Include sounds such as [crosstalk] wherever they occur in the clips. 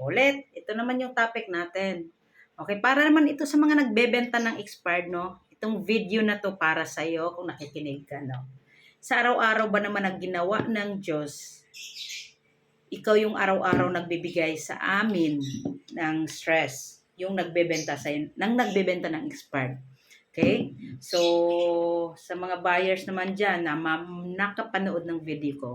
Ulit, ito naman yung topic natin. Okay, para naman ito sa mga nagbebenta ng expired, no? Itong video na to para sa iyo kung nakikinig ka, no? Sa araw-araw ba naman ang ginawa ng Diyos, ikaw yung araw-araw nagbibigay sa amin ng stress, yung nagbebenta sa nang nagbebenta ng expired. Okay? So, sa mga buyers naman dyan na nakapanood ng video ko,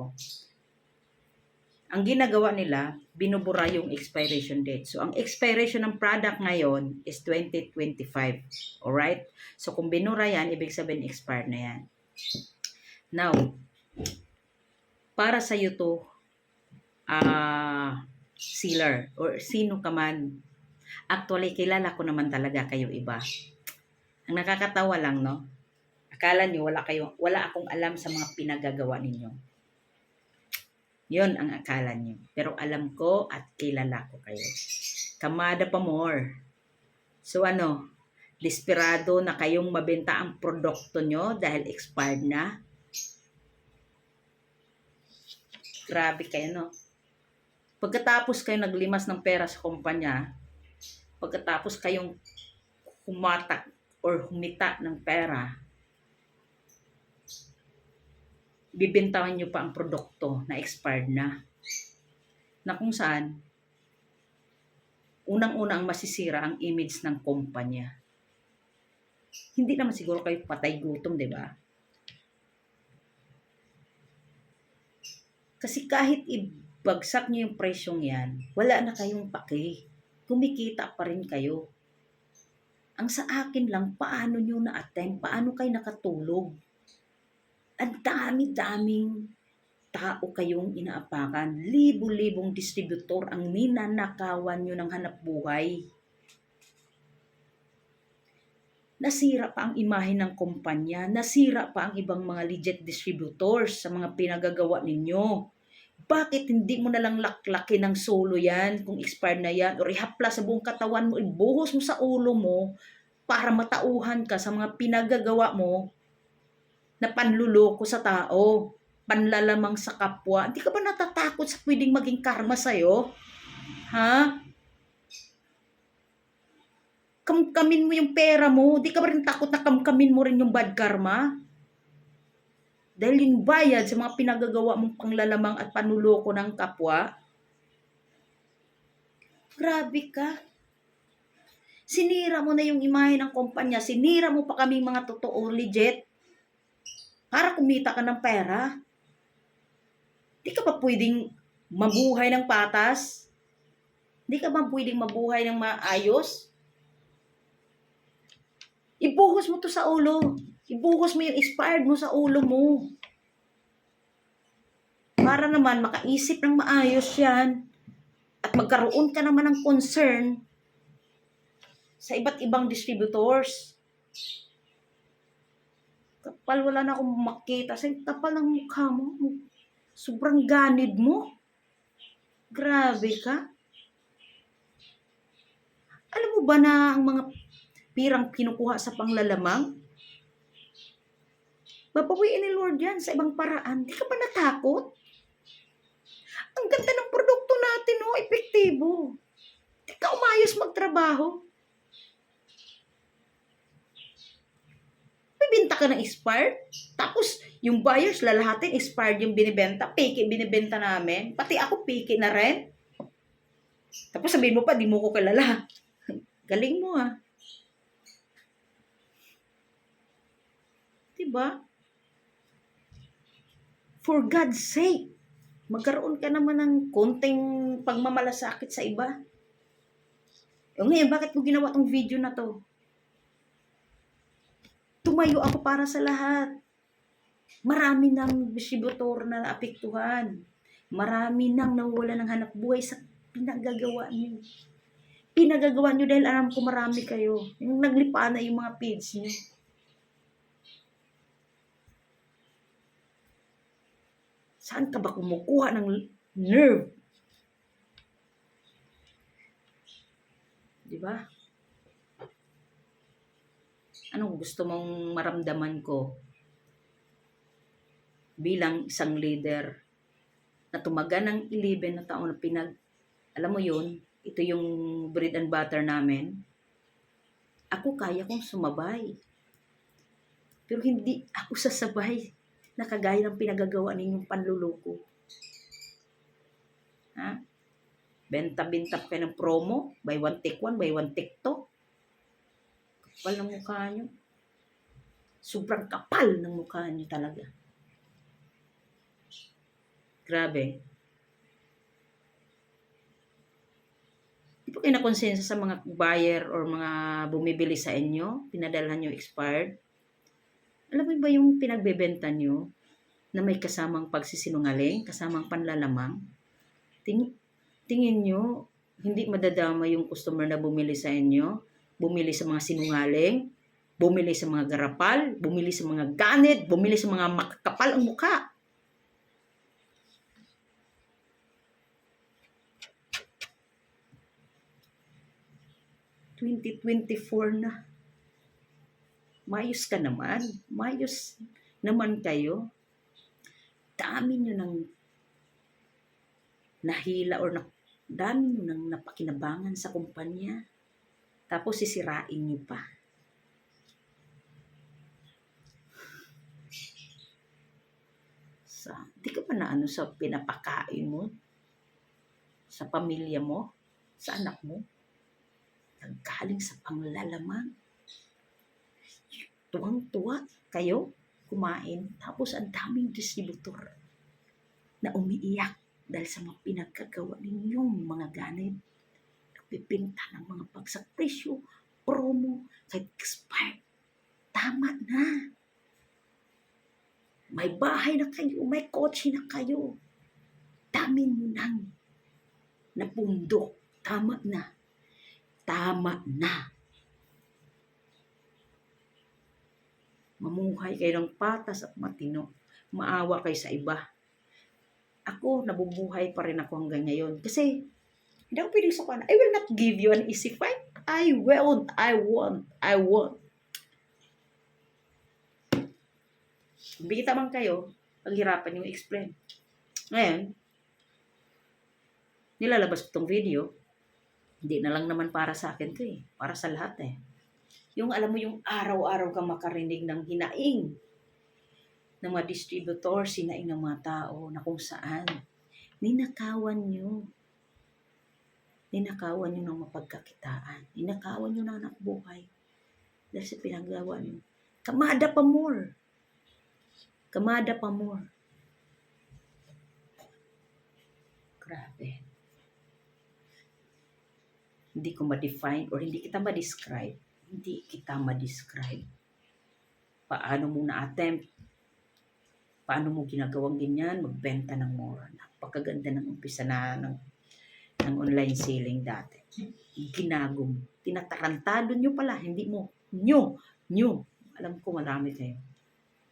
ang ginagawa nila, binubura yung expiration date. So, ang expiration ng product ngayon is 2025. Alright? So, kung binura yan, ibig sabihin expired na yan. Now, para sa iyo to, ah, sealer, or sino ka man, actually, kilala ko naman talaga kayo iba. Ang nakakatawa lang, no? Akala niyo wala kayo, wala akong alam sa mga pinagagawa ninyo. Yun ang akala niyo. Pero alam ko at kilala ko kayo. Kamada pa more. So ano, desperado na kayong mabenta ang produkto nyo dahil expired na? Grabe kayo, no? Pagkatapos kayo naglimas ng pera sa kumpanya, pagkatapos kayong humatak or humita ng pera, bibintawan nyo pa ang produkto na expired na. Na kung saan, unang-una ang masisira ang image ng kumpanya. Hindi naman siguro kayo patay gutom, di ba? Kasi kahit ibagsak nyo yung presyong yan, wala na kayong paki. Kumikita pa rin kayo. Ang sa akin lang, paano nyo na-attend? Paano kayo nakatulog? Ang dami-daming tao kayong inaapakan. Libo-libong distributor ang ninanakawan nyo ng hanap buhay. Nasira pa ang imahe ng kumpanya, nasira pa ang ibang mga legit distributors sa mga pinagagawa ninyo. Bakit hindi mo nalang laklaki ng solo yan kung expired na yan or ihapla sa buong katawan mo, ibuhos mo sa ulo mo para matauhan ka sa mga pinagagawa mo na panluloko sa tao, panlalamang sa kapwa. Hindi ka ba natatakot sa pwedeng maging karma sa'yo? Ha? Kamkamin mo yung pera mo. Di ka ba rin takot na kamkamin mo rin yung bad karma? Dahil yung bayad sa mga pinagagawa mong panglalamang at panuloko ng kapwa. Grabe ka. Sinira mo na yung imahe ng kumpanya. Sinira mo pa kami mga totoo legit para kumita ka ng pera. Di ka ba pwedeng mabuhay ng patas? Di ka ba pwedeng mabuhay ng maayos? Ibuhos mo to sa ulo. Ibuhos mo yung expired mo sa ulo mo. Para naman makaisip ng maayos yan. At magkaroon ka naman ng concern sa iba't ibang distributors kapal, wala na akong makita. Sa kapal ng mukha mo. Sobrang ganid mo. Grabe ka. Alam mo ba na ang mga pirang kinukuha sa panglalamang? Babawiin ni Lord yan sa ibang paraan. Di ka ba natakot? Ang ganda ng produkto natin, oh, epektibo. Di ka umayos magtrabaho. Bibenta ka ng expired. Tapos, yung buyers, lalahatin, expired yung binibenta. Piki binibenta namin. Pati ako, piki na rin. Tapos sabihin mo pa, di mo ko kilala. [laughs] Galing mo ah. Diba? For God's sake, magkaroon ka naman ng konting pagmamalasakit sa iba. O ngayon, bakit mo ginawa tong video na to? Tumayo ako para sa lahat. Marami ng distributor na naapektuhan. Marami nang nawala ng hanap buhay sa pinagagawa niyo. Pinagagawa niyo dahil alam ko marami kayo. Yung naglipaan na yung mga page niyo. Saan ka ba kumukuha ng nerve? Di ba? Anong gusto mong maramdaman ko bilang isang leader na tumaga ng 11 na taon na pinag Alam mo yun, ito yung bread and butter namin. Ako kaya kong sumabay. Pero hindi ako [laughs] sasabay na kagaya ng pinagagawa ninyong panluloko. Ha? Benta-benta kayo ng promo. Buy one, take one. Buy one, take two. Kapal ng mukha nyo. Sobrang kapal ng mukha nyo talaga. Grabe. Di po kayo nakonsensa sa mga buyer or mga bumibili sa inyo? Pinadalhan nyo expired? Alam mo ba yung pinagbebenta nyo na may kasamang pagsisinungaling, kasamang panlalamang? Ting tingin nyo, hindi madadama yung customer na bumili sa inyo, bumili sa mga sinungaling, bumili sa mga garapal, bumili sa mga ganit, bumili sa mga makakapal ang mukha. ...2024 na. Mayos ka naman. Mayos naman kayo. Dami nyo ng nahila or na, dami nyo nang napakinabangan sa kumpanya. Tapos sisirain nyo pa. Sa, di ka pa na ano sa pinapakain mo? Sa pamilya mo? Sa anak mo? Nanggaling sa panglalamang. Tuwang-tuwa kayo kumain. Tapos ang daming distributor na umiiyak dahil sa mga pinagkagawa ninyong mga ganit. Nagpipinta ng mga bagsak presyo, promo, kahit expired. Tama na. May bahay na kayo, may kotse na kayo. Dami nyo nang napundok. Tama na. Tama na. Mamuhay kayo ng patas at matino. Maawa kayo sa iba. Ako, nabubuhay pa rin ako hanggang ngayon. Kasi, hindi ako pwedeng sukan. I will not give you an easy fight. I won't. I won't. I won't. Bigita man kayo, paghirapan yung explain. Ngayon, nilalabas ko tong video. Hindi na lang naman para sa akin to eh. Para sa lahat eh. Yung alam mo yung araw-araw ka makarinig ng hinaing ng mga distributor, sinaing ng mga tao na kung saan ninakawan nyo. Ninakawan nyo ng mapagkakitaan. Ninakawan nyo ng anak buhay. Dahil sa pinagawa nyo. Kamada pa more. Kamada pa more. Grabe. Hindi ko ma-define or hindi kita ma-describe. Hindi kita ma-describe. Paano mo na-attempt paano mo ginagawang ganyan, magbenta ng mura. Napakaganda ng umpisa na ng, ng online selling dati. Ginago mo. Tinatarantado nyo pala, hindi mo. Nyo, nyo. Alam ko marami kayo.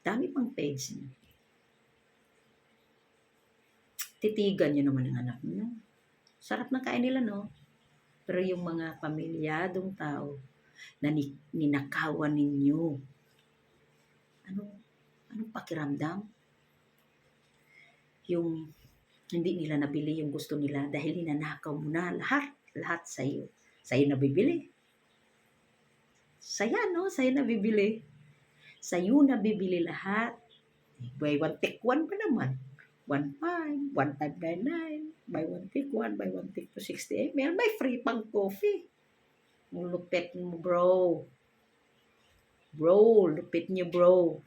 Dami pang page nyo. Titigan nyo naman ang anak nyo. Sarap na kain nila, no? Pero yung mga pamilyadong tao na ni, ninakawan ninyo, ano, anong pakiramdam? yung hindi nila nabili yung gusto nila dahil ninanakaw mo na lahat, lahat sa iyo. Sa iyo nabibili. Saya, no? Sa iyo nabibili. Sa iyo nabibili lahat. Buy one, take one pa naman. One five, one five nine nine. Buy one, take one. Buy one, take two, 68. Meron may free pang coffee. Lupit mo, bro. Bro, lupit niyo, bro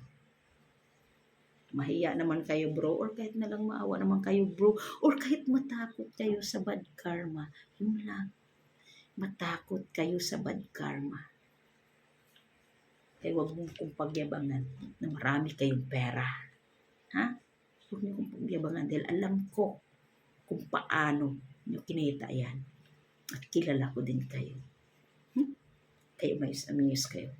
mahiya naman kayo bro. Or kahit na lang maawa naman kayo bro. Or kahit matakot kayo sa bad karma yun lang. Matakot kayo sa bad karma. Kaya wag mong kong pagyabangan na marami kayong pera. Ha? Huwag niyo kong pagyabangan dahil alam ko kung paano niyo kinita yan. At kilala ko din kayo. Hmm? kayo may amuse kayo